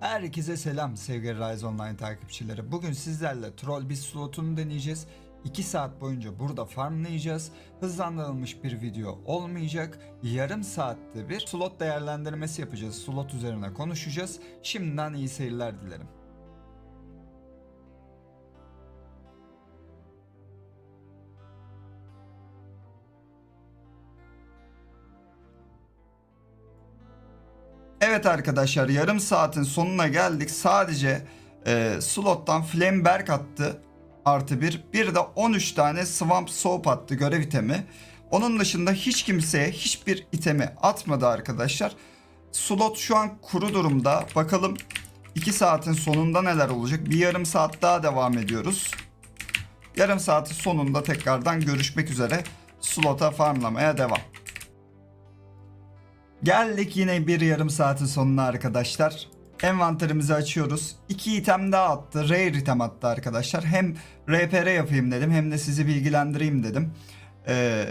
Herkese selam sevgili Rise Online takipçileri. Bugün sizlerle Troll bir slotunu deneyeceğiz. 2 saat boyunca burada farmlayacağız. Hızlandırılmış bir video olmayacak. Yarım saatte bir slot değerlendirmesi yapacağız. Slot üzerine konuşacağız. Şimdiden iyi seyirler dilerim. Evet arkadaşlar yarım saatin sonuna geldik. Sadece e, slottan Flamberg attı. Artı bir. Bir de 13 tane Swamp Soap attı görev itemi. Onun dışında hiç kimseye hiçbir itemi atmadı arkadaşlar. Slot şu an kuru durumda. Bakalım 2 saatin sonunda neler olacak. Bir yarım saat daha devam ediyoruz. Yarım saatin sonunda tekrardan görüşmek üzere. Slota farmlamaya devam. Geldik yine bir yarım saatin sonuna arkadaşlar. Envanterimizi açıyoruz. İki item daha attı. Rare item attı arkadaşlar. Hem RPR yapayım dedim hem de sizi bilgilendireyim dedim. Ee,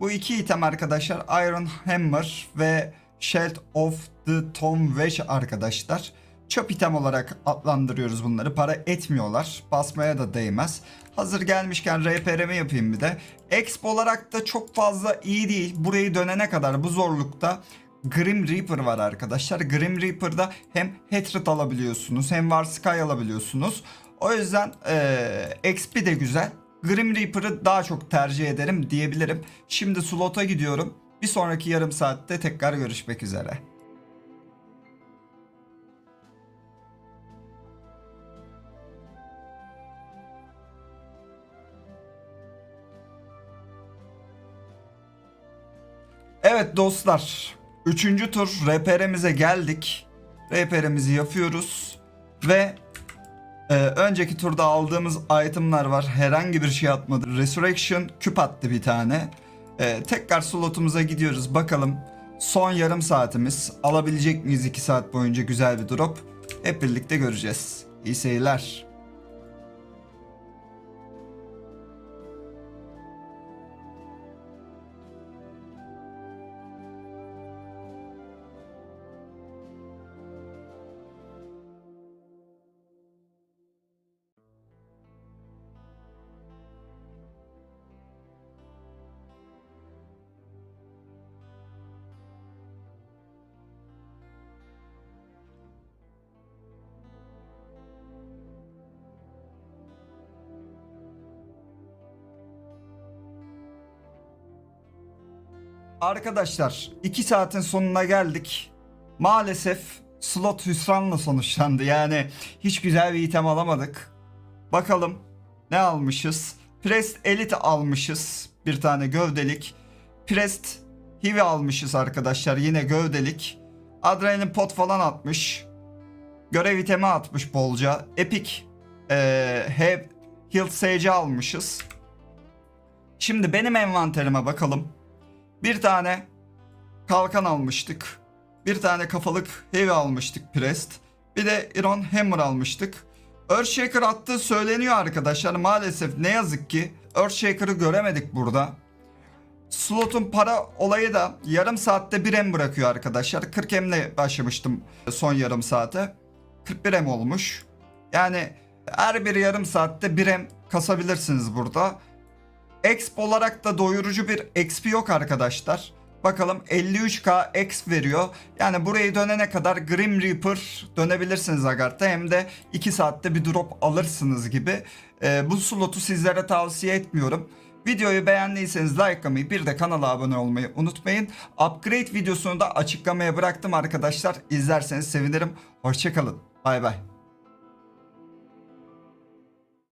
bu iki item arkadaşlar Iron Hammer ve Shield of the Tom Wedge arkadaşlar. Çöp item olarak adlandırıyoruz bunları. Para etmiyorlar. Basmaya da değmez. Hazır gelmişken RPR'mi yapayım bir de. Exp olarak da çok fazla iyi değil. Burayı dönene kadar bu zorlukta Grim Reaper var arkadaşlar. Grim Reaper'da hem Hatred alabiliyorsunuz hem War alabiliyorsunuz. O yüzden eee XP de güzel. Grim Reaper'ı daha çok tercih ederim diyebilirim. Şimdi slota gidiyorum. Bir sonraki yarım saatte tekrar görüşmek üzere. Evet dostlar. Üçüncü tur RPR'mize geldik. RPR'mizi yapıyoruz. Ve e, önceki turda aldığımız itemlar var. Herhangi bir şey atmadı. Resurrection küp attı bir tane. E, tekrar slotumuza gidiyoruz. Bakalım son yarım saatimiz. Alabilecek miyiz 2 saat boyunca güzel bir drop? Hep birlikte göreceğiz. İyi seyirler. Arkadaşlar 2 saatin sonuna geldik. Maalesef slot hüsranla sonuçlandı. Yani hiç güzel bir item alamadık. Bakalım ne almışız? Prest Elite almışız. Bir tane gövdelik. Prest Heavy almışız arkadaşlar. Yine gövdelik. Adrenalin pot falan atmış. Görev itemi atmış bolca. Epic ee, Head Hilt Sage almışız. Şimdi benim envanterime bakalım. Bir tane kalkan almıştık. Bir tane kafalık heavy almıştık Prest. Bir de Iron Hammer almıştık. Earthshaker attığı söyleniyor arkadaşlar. Maalesef ne yazık ki Earthshaker'ı göremedik burada. Slot'un para olayı da yarım saatte 1 M bırakıyor arkadaşlar. 40 M'le başlamıştım son yarım saate. 41 M olmuş. Yani her bir yarım saatte 1 M kasabilirsiniz burada. Exp olarak da doyurucu bir XP yok arkadaşlar. Bakalım 53k X veriyor. Yani burayı dönene kadar Grim Reaper dönebilirsiniz Agartha. Hem de 2 saatte bir drop alırsınız gibi. Ee, bu slotu sizlere tavsiye etmiyorum. Videoyu beğendiyseniz likelamayı bir de kanala abone olmayı unutmayın. Upgrade videosunu da açıklamaya bıraktım arkadaşlar. İzlerseniz sevinirim. Hoşçakalın. Bay bay.